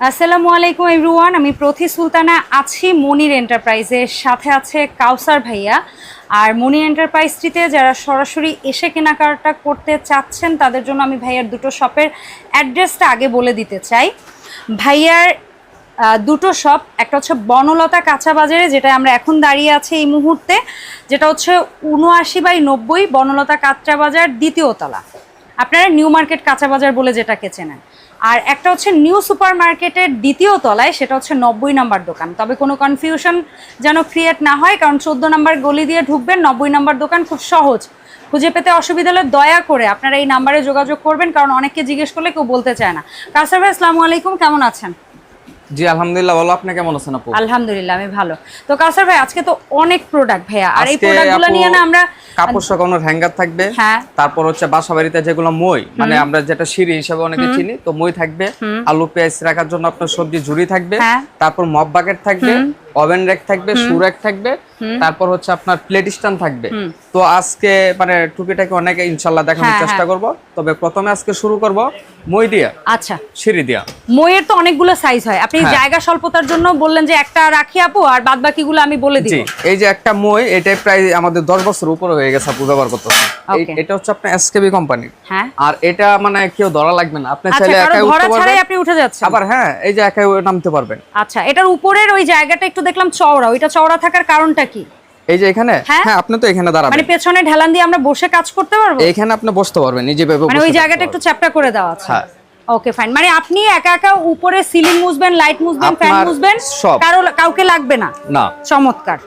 আসসালামু আলাইকুম এভরিওয়ান, আমি প্রতি সুলতানা আছি মনির এন্টারপ্রাইজের সাথে আছে কাউসার ভাইয়া। আর মনি এন্টারপ্রাইজটিতে যারা সরাসরি এসে কেনাকাটা করতে চাচ্ছেন, তাদের জন্য আমি ভাইয়ার দুটো শপের অ্যাড্রেসটা আগে বলে দিতে চাই। ভাইয়ার দুটো শপ, একটা হচ্ছে বনলতা কাঁচা বাজারে যেটা আমরা এখন দাঁড়িয়ে আছি এই মুহূর্তে, যেটা হচ্ছে উনআশি বাই নব্বই বনলতা কাঁচা বাজার দ্বিতীয়তলা আপনারা নিউ মার্কেট কাঁচা বাজার বলে যেটাকে চেনেন। আর একটা হচ্ছে নিউ সুপার মার্কেটের দ্বিতীয় তলায়, সেটা হচ্ছে নব্বই নাম্বার দোকান। তবে কোনো কনফিউশন যেন ক্রিয়েট না হয়, কারণ চোদ্দ নাম্বার গলি দিয়ে ঢুকবেন, নব্বই নাম্বার দোকান খুব সহজ। খুঁজে পেতে অসুবিধা হলে দয়া করে আপনারা এই নাম্বারে যোগাযোগ করবেন, কারণ অনেককে জিজ্ঞেস করলে কেউ বলতে চায় না। কাসার ভাই, আসসালামু আলাইকুম, কেমন আছেন? জি আলহামদুলিল্লাহ ভালো। আপনি কেমন আছেন আপু? আলহামদুলিল্লাহ আমি ভালো। তো কাসার ভাই আজকে তো অনেক প্রোডাক্ট ভাইয়া। আর এই প্রোডাক্টগুলো নিয়ে না আমরা কাপড় শুকানোর হ্যাঙ্গার থাকবে। হ্যাঁ। তারপর হচ্ছে বাসা বাড়িতে যেগুলো মই মানে আমরা যেটা সিঁড়ি হিসেবে অনেকে চিনি তো মই থাকবে। আলু পেঁয়াজ রাখার জন্য আপনার সবজি ঝুড়ি থাকবে। হ্যাঁ। তারপর মপ বাকেট থাকবে। ওভেন রেক থাকবে শু রেক থাকবে। তারপর হচ্ছে আপনার প্লেট স্ট্যান্ড থাকবে। তো আজকে মানে টুপিটাকে অনেকে ইনশাল্লাহ দেখানোর হ্যাঁ, চেষ্টা করব। তবে প্রথমে আজকে শুরু করব মই দিয়া আচ্ছা। সিঁড়ি দিয়া। মইয়ের তো অনেকগুলো সাইজ হয়। আপনি। জায়গা স্বল্পতার জন্য বললেন যে একটা রাখি আপু আর বাদ বাকিগুলো আমি বলে দিব। এই যে একটা মই এটা প্রায় আমাদের দশ বছর উপরে হয়ে গেছে আপু ব্যবহার করতেছে। এটা হচ্ছে আপনার এসকেবি কোম্পানির হ্যাঁ। আর এটা মানে কেউ ধরা লাগবে না। আপনি আচ্ছা চাইলে একাই উঠতে পারবেন। আপনি উঠে যাচ্ছেন। আবার হ্যাঁ এই যে একাই নামতে পারবেন। আচ্ছা এটার উপরের ওই জায়গাটা একটু দেখলাম চওড়া। ওইটা চওড়া থাকার কারণটা কি? এই যে এখানে? হ্যাঁ? হ্যাঁ আপনি তো এখানে দাঁড়াবেন। মানে পেছনে ঢেলান দিয়ে আমরা বসে কাজ করতে পারব? এইখানে আপনি বসতে পারবেন নিজে ভেবে মানে ওই জায়গাটা একটু চ্যাপটা করে দেওয়া আছে। হ্যাঁ। ওকে ফাইন মানে আপনি একা একা উপরে সিলিং মুছবেন লাইট মুছবেন ফ্যান মুছবেন কারও কাউকে লাগবে না? না। চমৎকার।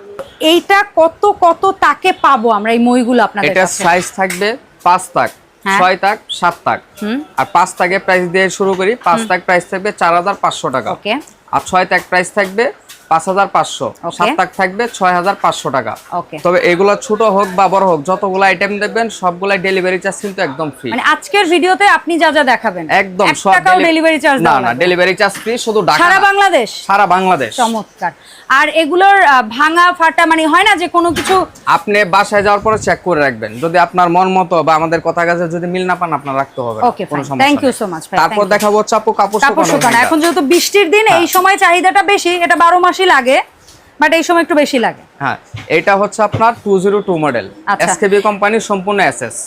এইটা কত কত তাকে পাবো আমরা এই মইগুলো আপনাদের এটা সাইজ থাকবে পাঁচ তাক হ্যাঁ। ছয় তাক সাত তাক। আর পাঁচ তাকে প্রাইস দিয়ে শুরু করি পাঁচ তাক প্রাইস থাকবে চার হাজার পাঁচশো টাকা। ওকে আর ছয় তাক প্রাইস থাকবে পাঁচ হাজার পাঁচশো। সাত তাক থাকবে ছয় হাজার পাঁচশো টাকা। তবে এগুলো ছোট হোক বা বড় হোক যতগুলো আইটেম দেখবেন সবগুলাই ডেলিভারি চার্জ কিন্তু একদম ফ্রি মানে আজকের ভিডিওতে আপনি যা যা দেখাবেন একদম সব ডেলিভারি চার্জ না না ডেলিভারি চার্জ ফ্রি শুধু ঢাকা সারা বাংলাদেশ? সারা বাংলাদেশ। চমৎকার। আর এগুলোর ভাঙা ফাটা মানে হয় না যে কোনো কিছু? আপনি বাসায় যাওয়ার পরে চেক করে রাখবেন। যদি আপনার মন মতো বা আমাদের কথা কাছে যদি মিল না পান আপনার রাখতে হবে ওকে কোনো ফাইন সমস্যা থ্যাংক ইউ সো মাচ তারপর দেখাবো হচ্ছে কাপড় কাপড় শুকানো। এখন যেহেতু বৃষ্টির দিন এই সময় চাহিদাটা বেশি এটা বারো মাসই লাগে বাট এই সময় একটু বেশি লাগে। হ্যাঁ এটা হচ্ছে আপনার টু জিরো টু মডেল। আচ্ছা। এসকেবি কোম্পানির সম্পূর্ণ এসএস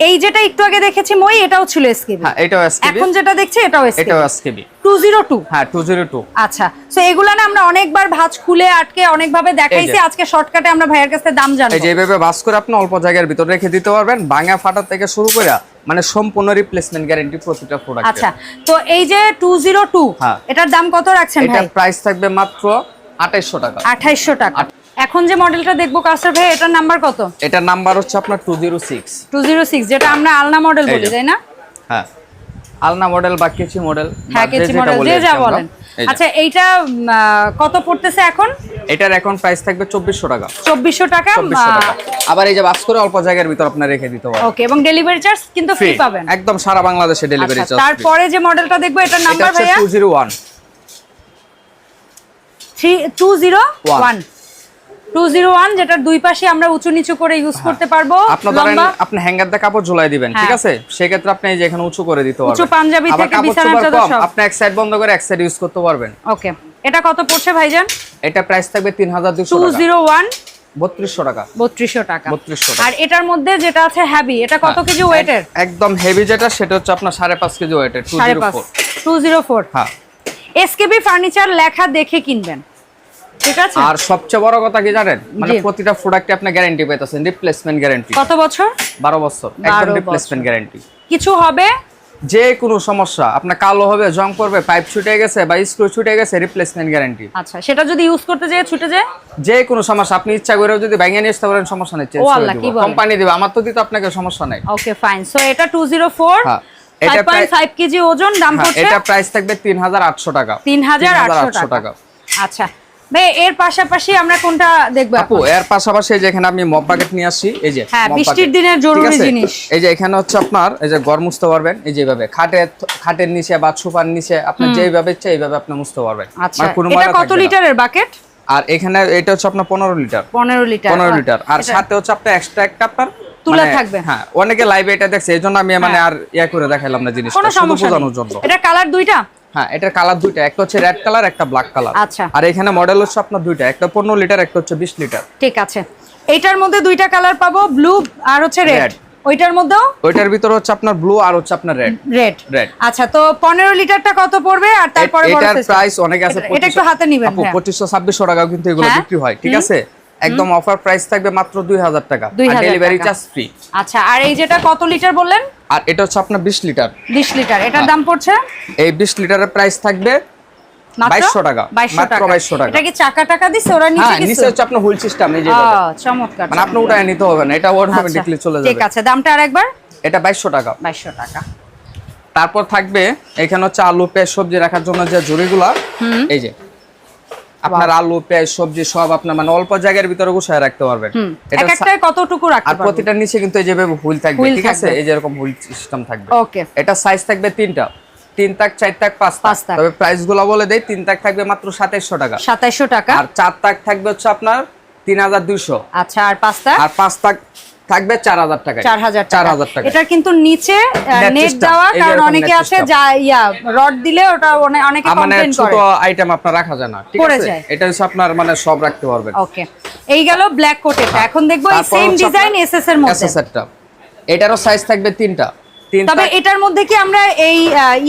এই যেটা একটু আগে দেখেছি মই এটাও ছিল এসকেবি হ্যাঁ এটাও এসকেবি এখন যেটা দেখছি এটাও এসকেবি এটাও এসকেবি টু জিরো টু। হ্যাঁ টু জিরো টু। আচ্ছা তো এগুলা না আমরা অনেকবার ভাঁজ খুলে আটকে অনেকভাবে দেখাইছি আজকে শর্টকাটে আমরা ভাইয়ের কাছে দাম এই জানব যে এইভাবে বাস করে আপনি অল্প জায়গার ভিতর রেখে দিতে পারবেন ভাঙা ফাটা থেকে শুরু করে মানে সম্পূর্ণ রিপ্লেসমেন্ট গ্যারান্টি প্রতিটা প্রোডাক্ট আচ্ছা তো এই যে টু জিরো টু হ্যাঁ। এটার দাম কত রাখছেন এটা ভাই? প্রাইস থাকবে মাত্র আঠাইশশো টাকা। আঠাইশশো টাকা। এখন যে মডেলটা দেখব কাস্টার ভাই এটার নাম্বার কত? এটার নাম্বার হচ্ছে আপনার two zero six. Two zero six যেটা আমরা আলনা মডেল বলি তাই না? হ্যাঁ। আলনা মডেল বা কেচি মডেল হ্যাঁ কেচি মডেল যে যা বলেন। আচ্ছা এইটা কত পড়তেছে এখন? এটার এখন প্রাইস থাকবে চব্বিশশো টাকা। চব্বিশশো টাকা আবার এই যে বাস করে অল্প জায়গার ভিতর আপনার রেখে দিতে পারবেন ওকে এবং ডেলিভারি চার্জ কিন্তু ফ্রি পাবেন। একদম সারা বাংলাদেশে ডেলিভারি আচ্ছা, চার্জ তারপরে যে মডেলটা দেখব এটার নাম্বার ভাইয়া? Two zero one three two zero one two zero one দুই পাশে আমরা উঁচু নিচু করে ইউজ করতে পারব। আপনার ধরেন আপনি হ্যাঙ্গার দিয়ে কাপড় ঝুলাই দিবেন ঠিক হ্যাঁ। আছে? সেক্ষেত্রে আপনি যে এখানে উঁচু করে দিতে পারবেন। পাঞ্জাবি থেকে কাপড় চাদর সব। আপনি এক সাইড বন্ধ করে এক সাইড ইউজ করতে পারবেন। ওকে এটা কত পড়ছে ভাইজান? এটা প্রাইস থাকবে টাকা। জিরো ওয়ান বত্রিশশো টাকা। বত্রিশশো টাকা। 3200 আর এটার মধ্যে যেটা আছে এটা কত হ্যাঁ, কেজি ওয়েটের একদম হেভি যেটা সেটা হচ্ছে আপনার সাড়ে পাঁচ কেজি ওয়েটের টু সাড়ে জিরো পাঁচ ফোর টু জিরো ফোর হ্যাঁ। এসকেবি ফার্নিচার লেখা দেখে কিনবেন। ঠিক আছে? আর সবচেয়ে বড় কথা কি জানেন? মানে প্রতিটা প্রোডাক্টে আপনি গ্যারান্টি পেতেছেন রিপ্লেসমেন্ট গ্যারান্টি কত বছর? বারো বছর। একদম রিপ্লেসমেন্ট গ্যারান্টি কিছু হবে? যে কোনো সমস্যা আপনার কালো হবে জং পড়বে পাইপ ছুটে গেছে বা স্ক্রু ছুটে গেছে রিপ্লেসমেন্ট গ্যারান্টি আচ্ছা সেটা যদি ইউজ করতে যেয়ে ছুটে যায়? যে কোনো সমস্যা আপনি ইচ্ছা করে যদি ভেঙে নিয়ে আসতে পারেন সমস্যা নেই চেঞ্জ করে দিব? কোম্পানি দিবে আমার তো দিতে আপনাকে সমস্যা নাই। ওকে ফাইন সো এটা টু জিরো ফোর হ্যাঁ, এটা পয়েন্ট ফাইভ কেজি ওজন দাম হ্যাঁ, পড়ছে? এটা প্রাইস থাকবে তিন হাজার আটশো টাকা। তিন হাজার আটশো 3,800 টাকা। আচ্ছা ভাই এর পাশাপাশি আমরা কোনটা দেখব আপু এর পাশাপাশি এই যে এখানে আমি মপ বাকেট নিয়ে আসছি এই যে হ্যাঁ, বৃষ্টির দিনের জরুরি জিনিস। এই যে এখানে হচ্ছে আপনার এই যে ঘর মুছতে পারবেন এই যে এইভাবে। খাটের খাটের নিচে বা সোফার নিচে আপনি যেইভাবে ইচ্ছা এইভাবে আপনি মুছতে পারবেন। আচ্ছা মানে কোনো এটা কত লিটারের বাকেট আর এখানে এটা হচ্ছে আপনার পনেরো লিটার। পনেরো লিটার পনেরো লিটার। আর সাথে হচ্ছে আপনার এক্সট্রা একটা আপনার তুলা মানে- থাকবে। হ্যাঁ অনেকে লাইভে এটা দেখছে এই জন্য আমি মানে আর ইয়া করে দেখাইলাম না জিনিসটা কোনো শুধু বোঝানোর জন্য। এটা কালার দুইটা? হ্যাঁ এটার কালার দুইটা একটা হচ্ছে রেড কালার একটা ব্ল্যাক কালার আচ্ছা। আর এখানে মডেল হচ্ছে আপনার দুইটা একটা পনেরো লিটার একটা হচ্ছে বিশ লিটার ঠিক আছে। এইটার মধ্যে দুইটা কালার পাবো ব্লু আর হচ্ছে রেড ওইটার মধ্যেও? ওইটার ভিতরে হচ্ছে আপনার ব্লু আর হচ্ছে আপনার রেড রেড Red। আচ্ছা তো পনেরো লিটারটা কত পড়বে? আর তারপরে এটার প্রাইস অনেক আছে এটা- একটু হাতে নিবেন হ্যাঁ। পঁচিশশো ছাব্বিশশো টাকাও কিন্তু এগুলো হ্যাঁ। বিক্রি হয় ঠিক আছে? একদম অফার প্রাইস থাকবে মাত্র দুই হাজার টাকা। 2000 ডেলিভারি চার্জ ফ্রি আচ্ছা আর এই যেটা কত লিটার বললেন? আর এটা হচ্ছে আপনার বিশ লিটার বিশ লিটার এটার দাম পড়ছে? এই বিশ লিটারের প্রাইস থাকবে 2200 টাকা। মাত্র টাকা। 2200 টাকা। এটা কি চাকা টাকা দিছে? ওরা নিচে হ্যাঁ কিছু? নিচে হচ্ছে আপনার হুইল সিস্টেম এই যে চমৎকার মানে আপনি। নিতে হবে না এটা আচ্ছা, চলে ঠিক যাবে। আছে দামটা আরেকবার এটা টাকা। টাকা। তারপর থাকবে এখানে হচ্ছে আলু পেঁয়াজ সবজি রাখার জন্য যে ঝুড়িগুলা এই যে আপনার আলু পেঁয়াজ সবজি সব আপনার মানে অল্প জায়গার ভিতরে গুছায় রাখতে পারবেন। এক একটায় কতটুকু রাখতে আর পারব? প্রতিটার নিচে কিন্তু এই যে হুইল থাকবে ঠিক আছে? এই যে এরকম হুইল সিস্টেম থাকবে। ওকে এটা সাইজ থাকবে তিনটা। তিন তাক চার তাক পাঁচ পাঁচ তাক। তাক। তবে প্রাইসগুলো বলে দেয় তিন তাক থাকবে মাত্র সাতাইশশো টাকা। সাতাইশশো টাকা। আর চার তাক থাকবে হচ্ছে আপনার তিন হাজার দুইশো। আচ্ছা আর পাঁচটা আর পাঁচ তাক থাকবে চার হাজার টাকা। টাকা এটার কিন্তু নিচে নেট দেওয়া কারণ অনেকে আছে যা ইয়া রড দিলে ওটা অনে- অনেকে মানে ছোট আইটেম আপনার রাখা যায় না ঠিক আছে? এটা হচ্ছে আপনার মানে সব রাখতে পারবেন। ওকে এই গেল ব্ল্যাক কোট এটা। এখন দেখব এই সেম ডিজাইন এসএস এর মধ্যে। এরটা। এটারও সাইজ থাকবে তিনটা। তবে এটার মধ্যে কি আমরা এই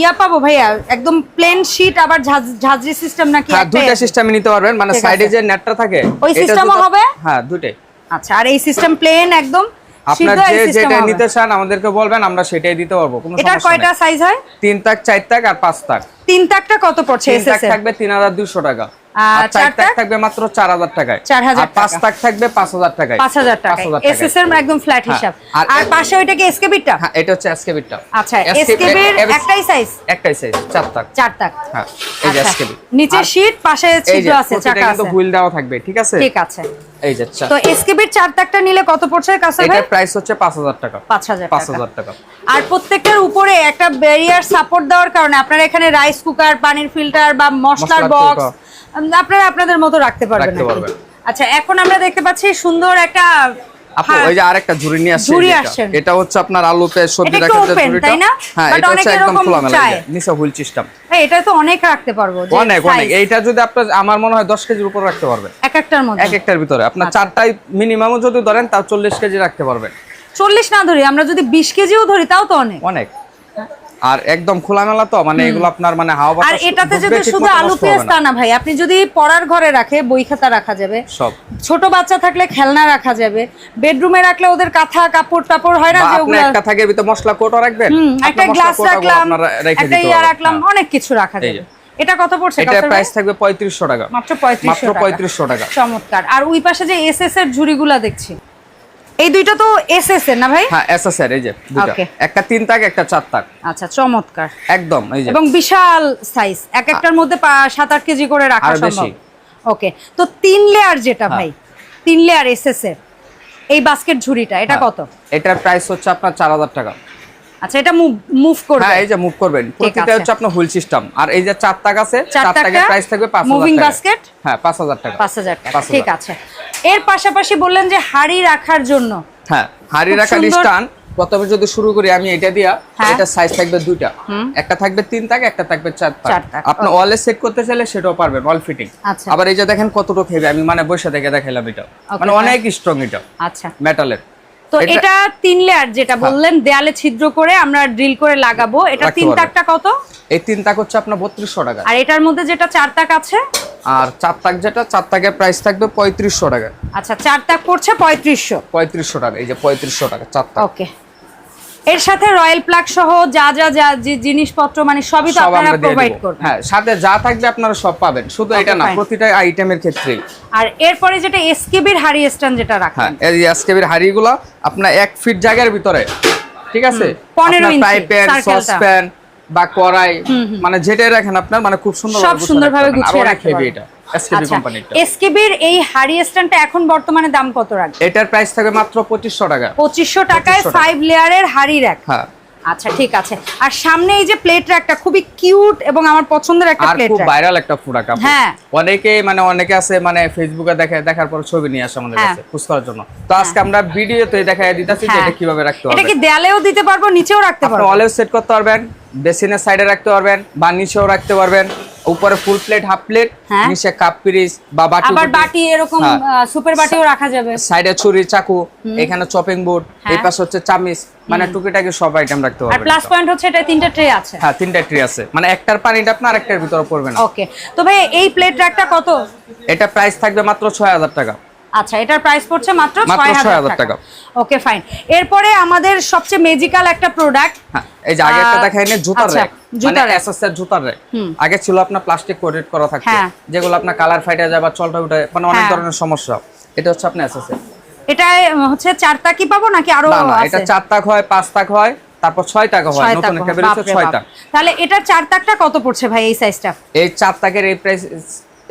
ইয়া পাবো ভাইয়া? একম প্লেন শীট আবার ঝাঁঝরি সিস্টেম নাকি হ্যাঁ একটাই দুইটা সিস্টেমে নিতে পারবেন। মানে সাইডে। যে নেটটা থাকে ওই এটা system ও দুটো- হবে? হ্যাঁ দুইটাই আচ্ছা আর এই সিস্টেম প্লেন একদম আপনার যে যেটা নিতে চান আমাদেরকে বলবেন আমরা সেটাই দিতে পারব কোনো কয়টা সাইজ হয়? তিন তাক আর তাক। তাকটা কত পড়ছে এসএস থাকবে টাকা। থাকবে মাত্র চার হাজার টাকায়। 4000 আর পাঁচ তাক থাকবে টাকায়। 5000 এর একদম ফ্ল্যাট হ্যাঁ, হিসাব। আর- আর পাশে ওইটা কি এসকেবিটটা হ্যাঁ এটা হচ্ছে এসকেবিটা আচ্ছা এসকেবির একটাই সাইজ একটাই সাইজ চার তাক চার তাক হ্যাঁ এই যে আচ্ছা। এসকেবি নিচে শীট পাশে ছিদ্র আছে চাকা আছে। হুইল দেওয়া থাকবে ঠিক আছে? ঠিক আছে। এই যে তো এসকেবির চার তাকটা নিলে কত পড়ছে কাছে ভাই? এটার প্রাইস হচ্ছে পাঁচ হাজার টাকা। পাঁচ হাজার পাঁচ টাকা। হাজার টাকা। আর প্রত্যেকটার উপরে একটা ব্যারিয়ার সাপোর্ট দেওয়ার কারণে আপনারা এখানে রাইস কুকার পানির ফিল্টার বা মশলার বক্স। আপনারা আপনাদের মতো রাখতে পারবেন। আচ্ছা এখন আমরা দেখতে পাচ্ছি সুন্দর একটা আপু হ্যাঁ, ওই যে আরেকটা ঝুড়ি নিয়ে আসছে ঝুড়ি এই যেটা। আসছেন। এটা হচ্ছে আপনার আলু সবজি রাখার যে ঝুড়িটা। হ্যাঁ এটা হচ্ছে অনেকে একদম খোলামেলা এই চায়। যে, নিচে হুইল সিস্টেম এটা তো অনেক রাখতে পারব অনেক অনেক। এইটা যদি আপনার আমার মনে হয় দশ কেজির উপর রাখতে পারবেন। এক একটার মধ্যে। এক একটার ভিতরে। আপনার আচ্ছা। চারটাই মিনিমামও যদি ধরেন তাও চল্লিশ কেজি রাখতে পারবেন। চল্লিশ না ধরি আমরা যদি বিশ কেজিও ধরি তাও তো অনেক। অনেক। আর একদম খোলামেলা তো মানে এগুলো আপনার মানে হাওয়া আর এটাতে যদি শুধু আলু পেঁয়াজ তা না। ভাই আপনি যদি পড়ার ঘরে রাখে বই খাতা রাখা যাবে। সব। ছোট বাচ্চা থাকলে খেলনা রাখা যাবে। বেডরুমে রাখলে ওদের কাঁথা কাপড় টাপড় হয় না বা যে আপনি ওগুলো একটা থাকে ভিতরে মশলা কোটো রাখবেন? একটা গ্লাস রাখলাম একটা ইয়া রাখলাম। অনেক কিছু রাখা যাবে। এটা কত পড়ছে এটা প্রাইস থাকবে পঁয়ত্রিশশো টাকা। মাত্র পঁয়ত্রিশশো মাত্র পঁয়ত্রিশশো টাকা। চমৎকার। আর ওই পাশে যে এসএস এর ঝুড়িগুলা দেখছি। এই দুইটা তো এসএস এর না ভাই? হ্যাঁ এসএসআর এই যে Okay. একটা তিন তাক একটা চার তাক। আচ্ছা চমৎকার। একদম এই যে। এবং বিশাল সাইজ এক একটার মধ্যে পা- সাত আট কেজি করে রাখা সম্ভব। ওকে তো তিন লেয়ার যেটা হ্যাঁ। ভাই তিন লেয়ার এসএস এর এই বাস্কেট ঝুড়িটা এটা হ্যাঁ, কত? এটার প্রাইস হচ্ছে আপনার চার হাজার টাকা। আচ্ছা এটা মুভ মুভ করবে। হ্যাঁ এই যে মুভ করবেন। প্রতিটা হচ্ছে আপনার হুইল সিস্টেম আর এই যে চার তাক আছে চার তাকের প্রাইস থাকবে পাঁচ মুভিং বাস্কেট হ্যাঁ পাঁচ হাজার টাকা। পাঁচ হাজার টাকা। ঠিক আছে। এর পাশাপাশি বললেন যে হাড়ি রাখার জন্য। হ্যাঁ হাড়ি রাখার। স্টান প্রথমে যদি শুরু করি আমি এটা দিয়া হ্যাঁ। এটা সাইজ থাকবে দুইটা। একটা থাকবে তিন তাক একটা থাকবে চার তাক। আপনি ওয়ালে সেট করতে চাইলে সেটাও পারবেন অল ফিটিং আচ্ছা। আবার এই যে দেখেন কতটুকু হেভি আমি মানে বসে থেকে দেখাইলাম এটা। মানে হ্যাঁ। অনেক স্ট্রং এটা আচ্ছা। মেটালের তো এটা- হ্যাঁ। তিন লেয়ার যেটা বললেন দেয়ালে ছিদ্র করে আমরা ড্রিল করে লাগাবো। এটা তিন তাকটা কত? এই তিন তাক হচ্ছে আপনার বত্রিশশো টাকা। আর এটার মধ্যে যেটা চার তাক আছে? আর চার তাক যেটা চার তাকের প্রাইস থাকবে পঁয়ত্রিশশো টাকা। আচ্ছা চার তাক পড়ছে পঁয়ত্রিশশো। পঁয়ত্রিশশো টাকা এই যে পঁয়ত্রিশশো টাকা চার তাক। ওকে। এর সাথে রয়্যাল প্লাগ সহ যা যা যা যে জিনিসপত্র মানে সবই তো আপনারা প্রোভাইড করবেন। হ্যাঁ সাথে যা থাকবে আপনারা সব পাবেন। শুধু এটা না প্রতিটা আইটেমের ক্ষেত্রেই। আর এরপরে যেটা এসকেবির হাড়ি স্ট্যান্ড যেটা হ্যাঁ রাখেন এই এসকেবির হাড়িগুলো আপনার এক ফিট জায়গার ভিতরে ঠিক আছে? 15 ইঞ্চি, ফ্রাই প্যান বা কড়াই মানে যেটাই রাখেন আপনার মানে খুব সুন্দর সব সুন্দরভাবে গুছিয়ে রাখেন রাখতে পারবেন। এটা এসকেবি আচ্ছা কোম্পানিটা এসকেবির এই হাড়ি স্ট্যান্ডটা এখন বর্তমানে দাম কত রাখবে এটার প্রাইস থাকবে মাত্র পঁচিশশো টাকা। পঁচিশশো টাকায় 2500 ফাইভ লেয়ারের হাড়ি রাখ। হ্যাঁ। আচ্ছা ঠিক আছে। আর সামনে এই যে প্লেট একটা খুবই কিউট এবং আমার পছন্দের একটা আর প্লেট খুব ভাইরাল একটা প্রোডাক্ট হ্যাঁ। অনেকে মানে অনেকে আছে মানে ফেসবুকে দেখে দেখার পর ছবি নিয়ে আসে আমাদের হ্যাঁ। কাছে খুশ করার জন্য। তো আজকে আমরা ভিডিওতে দেখায় দিতেছি যে হ্যাঁ। এটা কীভাবে রাখতে হবে এটা কি দেয়ালেও দিতে পারব নিচেও রাখতে আপনি পারব? অলওয়েজ সেট করতে পারবেন বেসিনের সাইডে রাখতে পারবেন বা নিচেও রাখতে পারবেন। উপরে ফুল প্লেট হাফ প্লেট হ্যাঁ। নিচে কাপ পিরিস বা বাটি আবার বাটি এরকম সুপার বাটিও রাখা যাবে। সাইডে ছুরি চাকু এখানে চপিং বোর্ড এই হ্যাঁ। পাশে হচ্ছে চামিচ মানে টুকিটাকি সব আইটেম রাখতে আর প্লাস পয়েন্ট হচ্ছে এটা তিনটা ট্রে আছে। হ্যাঁ তিনটা ট্রে আছে। মানে একটার পানিটা আপনার আরেকটার ভিতরে পড়বে না। ওকে তো ভাই এই প্লেট রাখটা কত? এটা প্রাইস থাকবে মাত্র ছয় হাজার টাকা। আচ্ছা এটার প্রাইস পড়ছে মাত্র মাত্র ছয় হাজার 6,000 টাকা টাকা। ওকে ফাইন এরপরে আমাদের সবচেয়ে মেজিক্যাল একটা প্রোডাক্ট হ্যাঁ এই যে আগে একটা আহ, দেখাই নি জুতার আচ্ছা, র্যাক মানে জুতার rack। এসএস এর জুতার র্যাক আগে ছিল আপনার প্লাস্টিক কোটেড করা থাকতো হ্যাঁ। যেগুলো আপনার কালার ফাইটে যায় বা চলটা উঠে মানে অনেক হ্যাঁ। ধরনের সমস্যা এটা হচ্ছে আপনার এসএস এর এটা হচ্ছে চার তাকি পাবো নাকি আরও না না এটা চার তাক হয় পাঁচ তাক হয় তারপর ছয় টাকা হয় নতুন একটা বেরিয়েছে বাপরে ছয় বাপ। তাহলে এটার চার তাকটা কত পড়ছে ভাই এই সাইজটা এই চার তাকের এই প্রাইস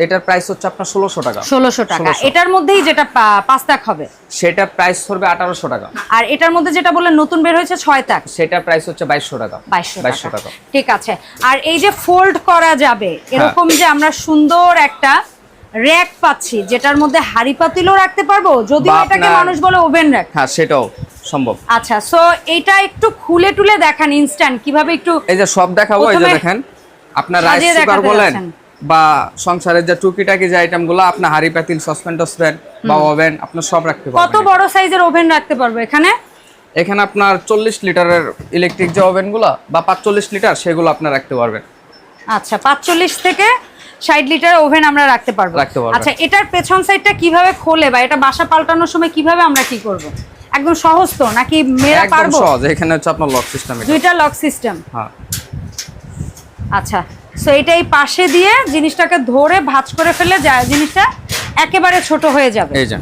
এটার প্রাইস হচ্ছে আপনার ষোলোশো টাকা। ষোলোশো টাকা। এটার মধ্যেই যেটা পাঁচ তাক হবে। সেটা প্রাইস পড়বে আঠারোশো টাকা। আর এটার মধ্যে যেটা বললেন নতুন বের হয়েছে ছয় তাক। সেটা প্রাইস হচ্ছে বাইশশো টাকা। বাইশশো টাকা। ঠিক আছে। আর এই যে ফোল্ড করা যাবে এরকম যে আমরা সুন্দর একটা র্যাক পাচ্ছি যেটার মধ্যে হাড়ি পাতিলও রাখতে পারব? যদিও বা এটাকে মানুষ বলে ওভেন র্যাক হ্যাঁ সেটাও সম্ভব। আচ্ছা সো এটা একটু খুলে টুলে দেখান ইনস্ট্যান্ট কীভাবে একটু এই যে সব দেখাবো এই যে দেখেন আপনার রাইস কুকার বলেন। বা সংসারের যে টুকিটাকি যে আইটেমগুলো আপনার হাড়ি পাতিল সসপ্যান টসপ্যান বা ওভেন আপনার সব রাখতে পারবেন কত বড় সাইজের ওভেন রাখতে পারব এখানে? এখানে আপনার চল্লিশ লিটারের ইলেকট্রিক যে ওভেনগুলো বা পাঁচচল্লিশ লিটার সেগুলো আপনার রাখতে পারবেন। আচ্ছা পাঁচচল্লিশ থেকে ষাট লিটার ওভেন আমরা রাখতে পারব। রাখতে পারবেন। আচ্ছা এটার পেছন সাইডটা কীভাবে খোলে বা এটা বাসা পাল্টানোর সময় কীভাবে আমরা কি করব? একদম সহজ তো নাকি মেরা একদম পারব? সহজ এখানে হচ্ছে আপনার লক সিস্টেম দুইটা লক সিস্টেম হ্যাঁ। আচ্ছা সো এটা এই পাশে দিয়ে জিনিসটাকে ধরে ভাঁজ করে ফেলে যা- জিনিসটা একেবারে ছোট হয়ে যাবে। এই যে।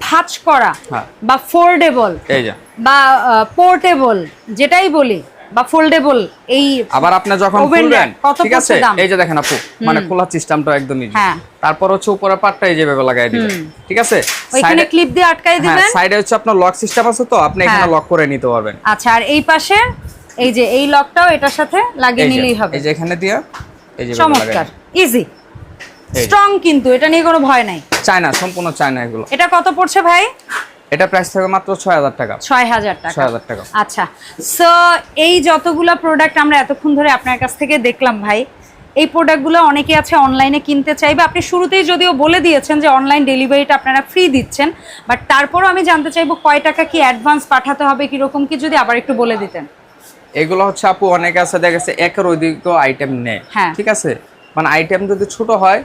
ভাঁজ করা হ্যাঁ। বা ফোল্ডেবল এই যে। বা পোর্টেবল যেটাই বলি বা ফোল্ডেবল এই আবার আপনি যখন খুলবেন ঠিক আছে? এই যে দেখেন আপু মানে খোলার সিস্টেমটা একদম ইজি হ্যাঁ। তারপর হচ্ছে উপরে পাটটা এই যেভাবে লাগাই দিবেন। ঠিক আছে? ওইখানে ক্লিপ দিয়ে আটকাই হ্যাঁ দিবেন। সাইডে হচ্ছে আপনার লক সিস্টেম আছে তো আপনি এখানে হ্যাঁ। লক করে নিতে পারবেন। আচ্ছা আর এই পাশে এই যে এই লকটাও এটার সাথে লাগিয়ে নিলেই হবে। এই যে এখানে দিয়ে এই যে চমৎকার ইজি স্ট্রং কিন্তু এটা নিয়ে কোনো ভয় নাই। চায়না সম্পূর্ণ চায়না এগুলো। এটা কত পড়ছে ভাই? এটা প্রাইস থাকবে মাত্র ছয় হাজার টাকা। ছয় হাজার টাকা। ছয় হাজার টাকা। আচ্ছা সো এই যতগুলো প্রোডাক্ট আমরা এতক্ষণ ধরে আপনার কাছ থেকে দেখলাম ভাই এই প্রোডাক্টগুলো অনেকে আছে অনলাইনে কিনতে চাইবে আপনি শুরুতেই যদিও বলে দিয়েছেন যে অনলাইন ডেলিভারিটা আপনারা ফ্রি দিচ্ছেন বাট তারপরও আমি জানতে চাইব কয় টাকা কি অ্যাডভান্স পাঠাতে হবে কীরকম কি যদি আবার একটু বলে দিতেন। এগুলো হচ্ছে আপু অনেকে আছে দেখা গেছে একের অধিক আইটেম নেয়। হ্যাঁ। ঠিক আছে? মানে আইটেম যদি ছোট হয়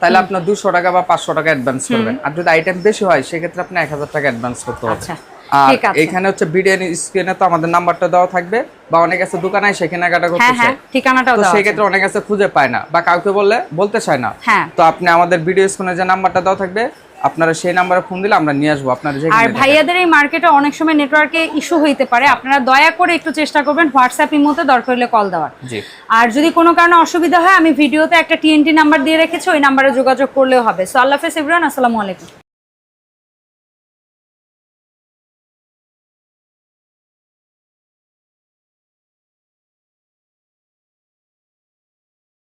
তাহলে আপনার দুশো টাকা বা পাঁচশো টাকা অ্যাডভান্স করবেন। আর যদি আইটেম বেশি হয় সেক্ষেত্রে আপনি এক হাজার টাকা অ্যাডভান্স করতে হবে। আচ্ছা, আর এখানে হচ্ছে বিরিয়ানি স্ক্রিনে তো আমাদের নাম্বারটা দেওয়া থাকবে বা অনেক আছে দোকানে সে কেনাকাটা করতে হ্যাঁ হ্যাঁ চায় ঠিকানাটাও দেওয়া সেই অনেক আছে খুঁজে পায় না বা কাউকে বললে বলতে চায় না। হ্যাঁ। তো আপনি আমাদের ভিডিও স্ক্রিনে যে নাম্বারটা দেওয়া থাকবে আপনারা সেই নাম্বারে ফোন দিলে আমরা নিয়ে আসব আপনার আর ভাইয়াদের এই মার্কেটে অনেক সময় নেটওয়ার্কে ইস্যু হইতে পারে। আপনারা দয়া করে একটু চেষ্টা করবেন হোয়াটসঅ্যাপ ইমোতে দরকার হলে কল দেওয়ার। আর যদি কোনো কারণে অসুবিধা হয় আমি ভিডিওতে একটা টিএনটি নাম্বার দিয়ে রেখেছি ওই নাম্বারে যোগাযোগ করলেও হবে। সো আল্লাহ হাফেজ ইবরান আসসালামু আলাইকুম।